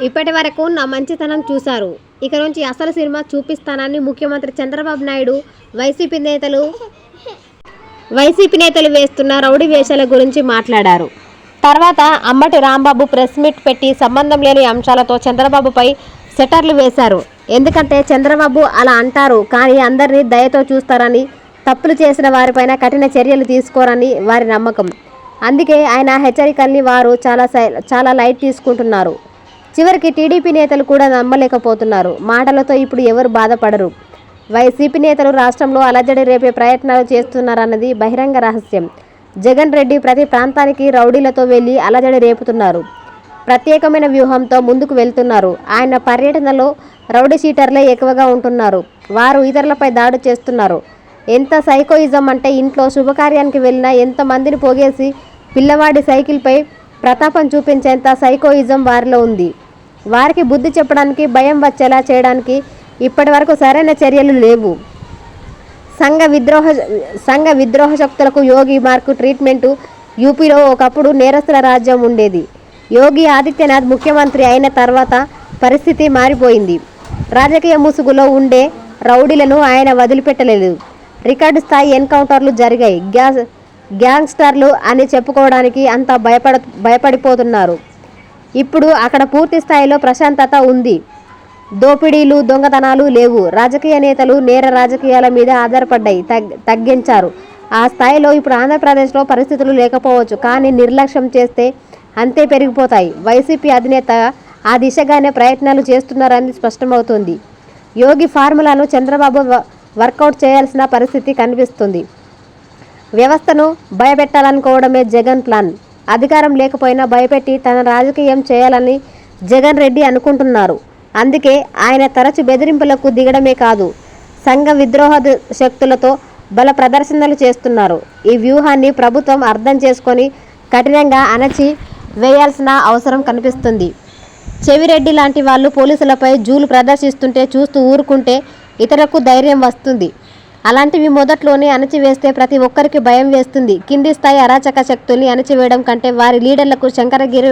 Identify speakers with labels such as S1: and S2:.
S1: ఇప్పటి వరకు నా మంచితనం చూశారు. ఇక నుంచి అసలు సినిమా చూపిస్తానని ముఖ్యమంత్రి చంద్రబాబు నాయుడు వైసీపీ నేతలు వైసీపీ నేతలు వేస్తున్న రౌడీ వేషాల గురించి మాట్లాడారు. తర్వాత అమ్మటి రాంబాబు ప్రెస్ మీట్ పెట్టి సంబంధం లేని అంశాలతో చంద్రబాబుపై సెటర్లు వేశారు. ఎందుకంటే చంద్రబాబు అలా అంటారు కానీ అందరినీ దయతో చూస్తారని తప్పులు చేసిన వారిపైన కఠిన చర్యలు తీసుకోరని వారి నమ్మకం. అందుకే ఆయన హెచ్చరికల్ని వారు చాలా సై- చాలా లైట్ తీసుకుంటున్నారు. చివరికి టీడీపీ నేతలు కూడా నమ్మలేకపోతున్నారు. మాటలతో ఇప్పుడు ఎవరు బాధపడరు. వైసీపీ నేతలు రాష్ట్రంలో అలజడి రేపే ప్రయత్నాలు చేస్తున్నారన్నది బహిరంగ రహస్యం. జగన్ రెడ్డి ప్రతి ప్రాంతానికి రౌడీలతో వెళ్ళి అలజడి రేపుతున్నారు. ప్రత్యేకమైన వ్యూహంతో ముందుకు వెళ్తున్నారు. ఆయన పర్యటనలో రౌడీ షీటర్లే ఎక్కువగా ఉంటున్నారు. వారు ఇతరులపై దాడి చేస్తున్నారు. ఎంత సైకోయిజం అంటే ఇంట్లో శుభకార్యానికి వెళ్ళినా ఎంతమందిని పోగేసి పిల్లవాడి సైకిల్పై ప్రతాపం చూపించేంత సైకోయిజం వారిలో ఉంది. వారికి బుద్ధి చెప్పడానికి భయం వచ్చేలా చేయడానికి ఇప్పటి వరకు సరైన చర్యలు లేవు. సంఘ విద్రోహ సంఘ విద్రోహ శక్తులకు యోగి మార్కు ట్రీట్మెంటు యూపీలో ఒకప్పుడు నేరస్తుల రాజ్యం ఉండేది. యోగి ఆదిత్యనాథ్ ముఖ్యమంత్రి అయిన తర్వాత పరిస్థితి మారిపోయింది. రాజకీయ ముసుగులో ఉండే రౌడీలను ఆయన వదిలిపెట్టలేదు. రికార్డు స్థాయి ఎన్కౌంటర్లు జరిగాయి. గ్యాస్ గ్యాంగ్స్టర్లు అని చెప్పుకోవడానికి అంత భయపడ భయపడిపోతున్నారు. ఇప్పుడు అక్కడ పూర్తి స్థాయిలో ప్రశాంతత ఉంది. దోపిడీలు దొంగతనాలు లేవు. రాజకీయ నేతలు నేర రాజకీయాల మీద ఆధారపడ్డాయి. తగ్ తగ్గించారు. ఆ స్థాయిలో ఇప్పుడు ఆంధ్రప్రదేశ్లో పరిస్థితులు లేకపోవచ్చు కానీ నిర్లక్ష్యం చేస్తే అంతే పెరిగిపోతాయి. వైసీపీ అధినేత ఆ దిశగానే ప్రయత్నాలు చేస్తున్నారని స్పష్టమవుతుంది. యోగి ఫార్ములాను చంద్రబాబు వ- వర్కౌట్ చేయాల్సిన పరిస్థితి కనిపిస్తుంది. వ్యవస్థను భయపెట్టాలనుకోవడమే జగన్ ప్లాన్. అధికారం లేకపోయినా భయపెట్టి తన రాజకీయం చేయాలని జగన్ రెడ్డి అనుకుంటున్నారు. అందుకే ఆయన తరచు బెదిరింపులకు దిగడమే కాదు సంఘ విద్రోహ శక్తులతో బల ప్రదర్శనలు చేస్తున్నారు. ఈ వ్యూహాన్ని ప్రభుత్వం అర్థం చేసుకొని కఠినంగా అణచి వేయాల్సిన అవసరం కనిపిస్తుంది. చెవిరెడ్డి లాంటి వాళ్ళు పోలీసులపై జూలు ప్రదర్శిస్తుంటే చూస్తూ ఊరుకుంటే ఇతరులకు ధైర్యం వస్తుంది. అలాంటివి మొదట్లోనే అణచివేస్తే ప్రతి ఒక్కరికి భయం వేస్తుంది. కింది స్థాయి అరాచక శక్తుల్ని అణచివేయడం కంటే వారి లీడర్లకు శంకరగిరి